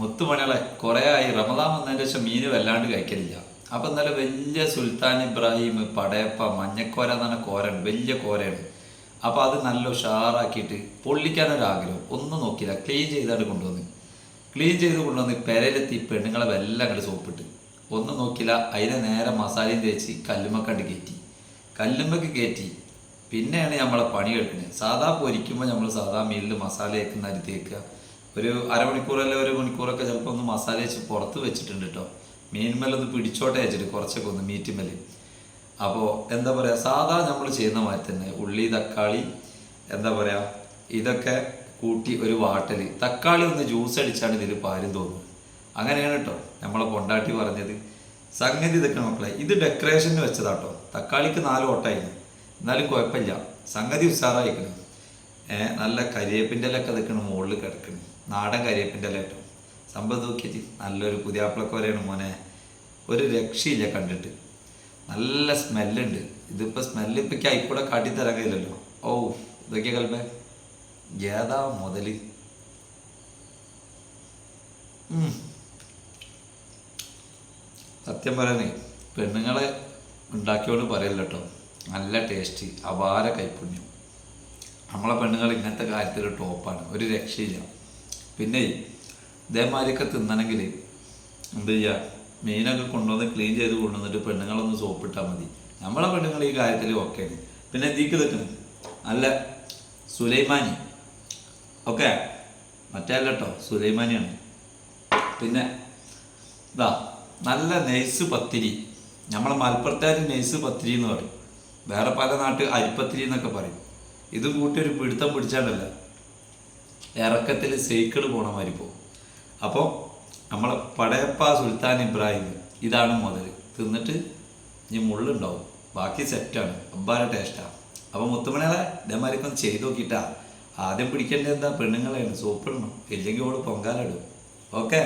മുത്തുമണികളെ കുറേ ആയി റമദാൻ വന്നതിന് ശേഷം മീന് വല്ലാണ്ട് കഴിക്കലില്ല. അപ്പൊ ഇന്നലെ വലിയ സുൽത്താൻ ഇബ്രാഹിം പടയപ്പ മഞ്ഞക്കോര എന്ന് പറഞ്ഞ വലിയ കോരയാണ്. അപ്പൊ അത് നല്ല ഉഷാറാക്കിയിട്ട് പൊള്ളിക്കാനൊരാഗ്രഹം. ഒന്നും നോക്കിയില്ല. ക്ലീൻ ചെയ്താണ് കൊണ്ടുവന്ന്. ക്ലീൻ ചെയ്ത് കൊണ്ടുവന്ന് പെരയിലെത്തി പെണ്ണുങ്ങളെ വെല്ലാം അങ്ങോട്ട് സോപ്പിട്ട്. ഒന്നും നോക്കില്ല അതിനെ നേരെ മസാലയും തേച്ച് കല്ലുമ്മക്കണ്ട് കയറ്റി കല്ലുമ്മക്ക് കയറ്റി പിന്നെയാണ് നമ്മളെ പണി എടുക്കുന്നത് സാധാ പൊരിക്കുമ്പോൾ നമ്മൾ സാധാ മീനിൽ മസാല തേക്കുന്ന അരി തേക്കുക ഒരു അരമണിക്കൂർ അല്ലെ ഒരു മണിക്കൂറൊക്കെ ചിലപ്പോൾ ഒന്ന് മസാല വെച്ച് പുറത്ത് വെച്ചിട്ടുണ്ട് കേട്ടോ മീൻമേലൊന്ന് പിടിച്ചോട്ടെ വെച്ചിട്ട് കുറച്ചൊക്കെ ഒന്ന് മീറ്റുമേൽ അപ്പോൾ എന്താ പറയുക സാധാ നമ്മൾ ചെയ്യുന്ന മാതിരി തന്നെ ഉള്ളി തക്കാളി എന്താ പറയുക ഇതൊക്കെ കൂട്ടി ഒരു വാട്ടൽ. തക്കാളി ഒന്ന് ജ്യൂസ് അടിച്ചാണ് ഇതിൽ പാലും തോന്നുന്നത്. അങ്ങനെയാണ് കേട്ടോ നമ്മളെ കൊണ്ടാട്ടി പറഞ്ഞത്. സംഗതി ഇതൊക്കെ മക്കളെ ഇത് ഡെക്കറേഷന് വെച്ചതാട്ടോ തക്കാളിക്ക് നാല് ഓട്ടായിരുന്നു എന്നാലും കുഴപ്പമില്ല. സംഗതി ഉഷാറായിക്കണം. നല്ല കരിയേപ്പിന്റെ ഇലൊക്കെ നിൽക്കണം മുകളിൽ കിടക്കണം. നാടൻ കരിയേപ്പിന്റെ ഇല കേട്ടോ. സംഭവം നോക്കിയത് നല്ലൊരു പുതിയാപ്പിളക്കോരയാണ് മോനെ. ഒരു രക്ഷയില്ല കണ്ടിട്ട്. നല്ല സ്മെല്ലുണ്ട്. ഇതിപ്പോൾ സ്മെല്ല് ഇപ്പം കൈക്കൂടെ കാട്ടി തരാൻ കഴിയില്ലല്ലോ. ഓ ഇതൊക്കെ കൽപ്പേ. ഏതാ മുതൽ? ഉം. സത്യം പറയാനേ പെണ്ണുങ്ങളെ ഉണ്ടാക്കിയോണ്ട് പറയല്ലോ കേട്ടോ. നല്ല ടേസ്റ്റ് അപാര കൈപ്പുണ്യം. നമ്മളെ പെണ്ണുങ്ങൾ ഇങ്ങനത്തെ കാര്യത്തിൽ ടോപ്പാണ് ഒരു രക്ഷയില്ല. പിന്നെ ഇതേമാതിരിയൊക്കെ തിന്നണമെങ്കിൽ എന്ത് ചെയ്യുക മീനൊക്കെ കൊണ്ടുവന്ന് ക്ലീൻ ചെയ്ത് കൊണ്ടുവന്നിട്ട് പെണ്ണുങ്ങളൊന്ന് സോപ്പിട്ടാൽ മതി. നമ്മളെ പെണ്ണുങ്ങൾ ഈ കാര്യത്തിൽ ഓക്കെയാണ് പിന്നെ തീക്ക് നിൽക്കണം അല്ല സുലൈമാനി. ഓക്കെ മറ്റേ അല്ല കേട്ടോ സുലൈമാനിയാണ്. പിന്നെ ഇതാ നല്ല നെയ്സ് പത്തിരി. നമ്മളെ മലപ്പുറത്തുകാർ നെയ്സ് പത്തിരി എന്ന് പറയും. വേറെ പല നാട്ട് അരിപ്പത്തിരി എന്നൊക്കെ പറയും. ഇത് കൂട്ടി ഒരു പിടുത്തം പിടിച്ചാണ്ടല്ല. ഇറക്കത്തിൽ സൈക്കിൾ പോണ മാതിരി പോകും അപ്പോൾ നമ്മളെ പടയപ്പ സുൽത്താൻ ഇബ്രാഹിം ഇതാണ് മുതൽ തിന്നിട്ട് ഇനി മുള്ളുണ്ടാവും. ബാക്കി സെറ്റാണ് അബ്ബാര ടേസ്റ്റാണ് അപ്പോൾ മുത്തുമണികളെ ഇതേമാരിക്കൊന്ന് ചെയ്ത് നോക്കിയിട്ടാ ആദ്യം പിടിക്കേണ്ടത് എന്താ? പെണ്ണുങ്ങളെയാണ്. സോപ്പിടണം. ഇല്ലെങ്കിൽ ഓട് പൊങ്കാലിടും ഓക്കെ